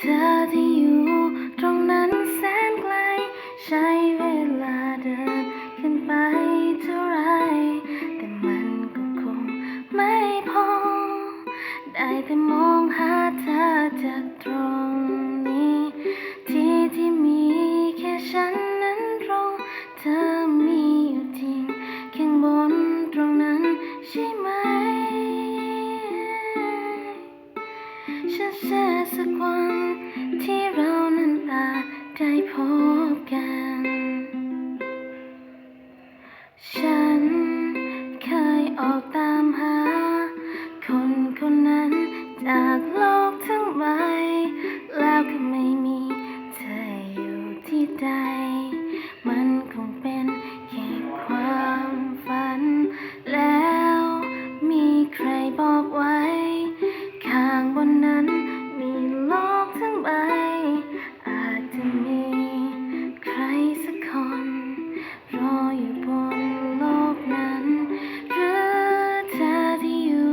เธอที่อยู่ตรงนั้นแสนไกล ใช้เวลาเดินขึ้นไปเท่าไร แต่มันก็คงไม่พอ ได้แต่มองหาเธอจากตรง เชื่อสักวันที่เรานั้นอาจได้พบกัน อยู่บนโลกนั้น หรือเธอที่อยู่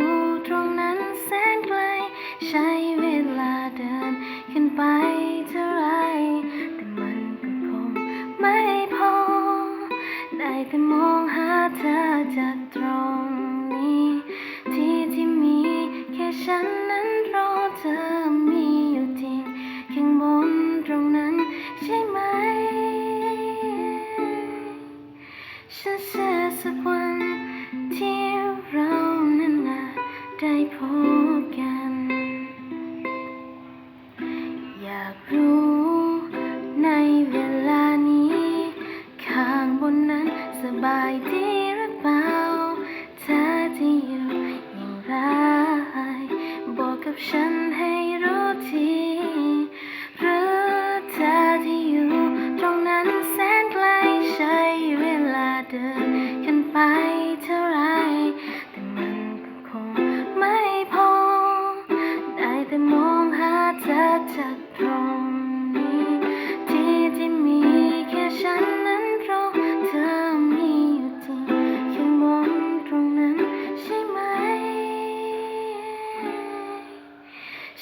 ตรงนั้นแสนไกล ใช้เวลาเดินขึ้นไปเท่าไร แต่มันก็คงไม่พอ ได้แต่มองหาเธอจากตรงนี้ ที่ที่มีแค่ฉัน ส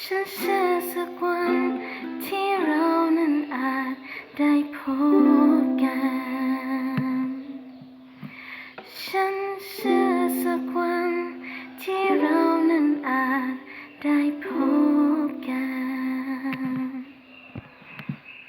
ฉันเชื่อสักวันที่เรานั้นอาจได้พบกัน ฉันเชื่อสักวันที่เรานั้นอาจได้